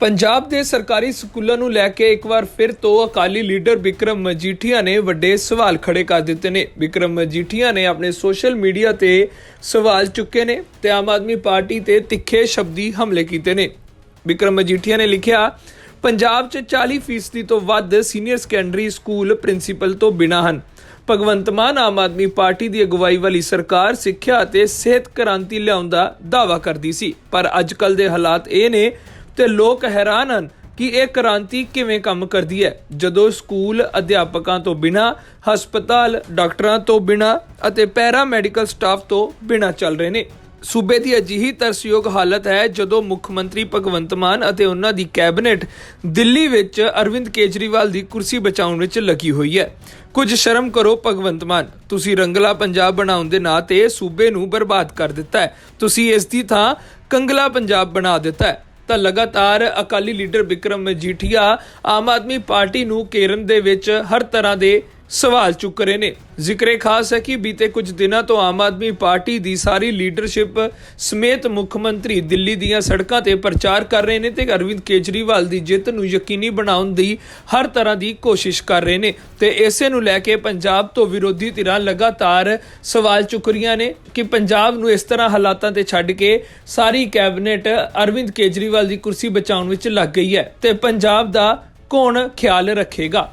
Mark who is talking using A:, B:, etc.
A: ਪੰਜਾਬ ਦੇ ਸਰਕਾਰੀ ਸਕੂਲਾਂ ਨੂੰ ਲੈ ਕੇ ਇੱਕ ਵਾਰ ਫਿਰ ਤੋਂ ਅਕਾਲੀ ਲੀਡਰ ਵਿਕਰਮ ਮਜੀਠੀਆ ਨੇ ਵੱਡੇ ਸਵਾਲ ਖੜੇ ਕਰ ਦਿੱਤੇ ਨੇ। ਵਿਕਰਮ ਮਜੀਠੀਆ ਨੇ ਆਪਣੇ ਸੋਸ਼ਲ ਮੀਡੀਆ ਤੇ ਸਵਾਲ ਚੁੱਕੇ ਨੇ ਤੇ ਆਮ ਆਦਮੀ ਪਾਰਟੀ ਤੇ ਤਿੱਖੇ ਸ਼ਬਦੀ ਹਮਲੇ ਕੀਤੇ ਨੇ। ਵਿਕਰਮ ਮਜੀਠੀਆ ਨੇ ਲਿਖਿਆ, ਪੰਜਾਬ 'ਚ 40% ਤੋਂ ਵੱਧ ਸੀਨੀਅਰ ਸੈਕੰਡਰੀ ਸਕੂਲ ਪ੍ਰਿੰਸੀਪਲ ਤੋਂ ਬਿਨਾਂ ਹਨ। ਭਗਵੰਤ ਮਾਨ ਆਮ ਆਦਮੀ ਪਾਰਟੀ ਦੀ ਅਗਵਾਈ ਵਾਲੀ ਸਰਕਾਰ ਸਿੱਖਿਆ ਅਤੇ ਸਿਹਤ ਕ੍ਰਾਂਤੀ ਲਿਆਉਣ ਦਾ ਦਾਅਵਾ ਕਰਦੀ ਸੀ। ਪਰ ਅੱਜਕੱਲ ਦੇ ਹਾਲਾਤ ਇਹ ਨੇ ਤੇ ਲੋਕ ਹੈਰਾਨ ਹਨ ਕਿ ਇਹ ਕ੍ਰਾਂਤੀ ਕਿਵੇਂ ਕੰਮ ਕਰਦੀ ਹੈ। ਜਦੋਂ ਸਕੂਲ ਅਧਿਆਪਕਾਂ ਤੋਂ ਬਿਨਾਂ, ਹਸਪਤਾਲ ਡਾਕਟਰਾਂ ਤੋਂ ਬਿਨਾਂ ਅਤੇ ਪੈਰਾ ਮੈਡੀਕਲ ਸਟਾਫ ਤੋਂ ਬਿਨਾਂ ਚੱਲ ਰਹੇ ਨੇ। ਸੂਬੇ ਦੀ ਅਜਿਹੀ ਤਰਸਯੋਗ ਹਾਲਤ ਹੈ, ਜਦੋਂ ਮੁੱਖ ਮੰਤਰੀ ਭਗਵੰਤ ਮਾਨ ਅਤੇ ਉਹਨਾਂ ਦੀ ਕੈਬਨਿਟ ਦਿੱਲੀ ਵਿੱਚ ਅਰਵਿੰਦ ਕੇਜਰੀਵਾਲ ਦੀ ਕੁਰਸੀ ਬਚਾਉਣ ਵਿੱਚ ਲੱਗੀ ਹੋਈ ਹੈ। ਕੁਝ ਸ਼ਰਮ ਕਰੋ ਭਗਵੰਤ ਮਾਨ, ਤੁਸੀਂ ਰੰਗਲਾ ਪੰਜਾਬ ਬਣਾਉਣ ਦੇ ਨਾਂ ਤੇ ਸੂਬੇ ਨੂੰ ਬਰਬਾਦ ਕਰ ਦਿੱਤਾ ਹੈ। ਤੁਸੀਂ ਇਸ ਦੀ ਥਾਂ ਕੰਗਲਾ ਪੰਜਾਬ ਬਣਾ ਦਿੱਤਾ ਹੈ। ਤਾਂ ਲਗਾਤਾਰ ਅਕਾਲੀ ਲੀਡਰ ਵਿਕਰਮ ਮਜੀਠੀਆ ਆਮ ਆਦਮੀ ਪਾਰਟੀ ਨੂੰ ਕੇਰਨ ਦੇ ਵਿੱਚ ਹਰ ਤਰ੍ਹਾਂ ਦੇ ਸਵਾਲ ਚੁੱਕ ਰਹੇ ਨੇ। ਜ਼ਿਕਰੇ ਖਾਸ ਹੈ ਕਿ ਬੀਤੇ ਕੁਝ ਦਿਨਾਂ ਤੋਂ ਆਮ ਆਦਮੀ ਪਾਰਟੀ ਦੀ ਸਾਰੀ ਲੀਡਰਸ਼ਿਪ ਸਮੇਤ ਮੁੱਖ ਮੰਤਰੀ ਦਿੱਲੀ ਦੀਆਂ ਸੜਕਾਂ ਤੇ ਪ੍ਰਚਾਰ ਕਰ ਰਹੇ ਨੇ ਤੇ ਅਰਵਿੰਦ ਕੇਜਰੀਵਾਲ ਦੀ ਜਿੱਤ ਨੂੰ ਯਕੀਨੀ ਬਣਾਉਣ ਦੀ ਹਰ ਤਰ੍ਹਾਂ ਦੀ ਕੋਸ਼ਿਸ਼ ਕਰ ਰਹੇ ਨੇ। ਤੇ ਇਸੇ ਨੂੰ ਲੈ ਕੇ ਪੰਜਾਬ ਤੋਂ ਵਿਰੋਧੀ ਧਿਰਾਂ ਲਗਾਤਾਰ ਸਵਾਲ ਚੁੱਕ ਰਹੀਆਂ ਨੇ ਕਿ ਪੰਜਾਬ ਨੂੰ ਇਸ ਤਰ੍ਹਾਂ ਹਾਲਾਤਾਂ ਤੇ ਛੱਡ ਕੇ ਸਾਰੀ ਕੈਬਨਿਟ ਅਰਵਿੰਦ ਕੇਜਰੀਵਾਲ ਦੀ ਕੁਰਸੀ ਬਚਾਉਣ ਵਿੱਚ ਲੱਗ ਗਈ ਹੈ ਤੇ ਪੰਜਾਬ ਦਾ ਕੌਣ ਖਿਆਲ ਰੱਖੇਗਾ?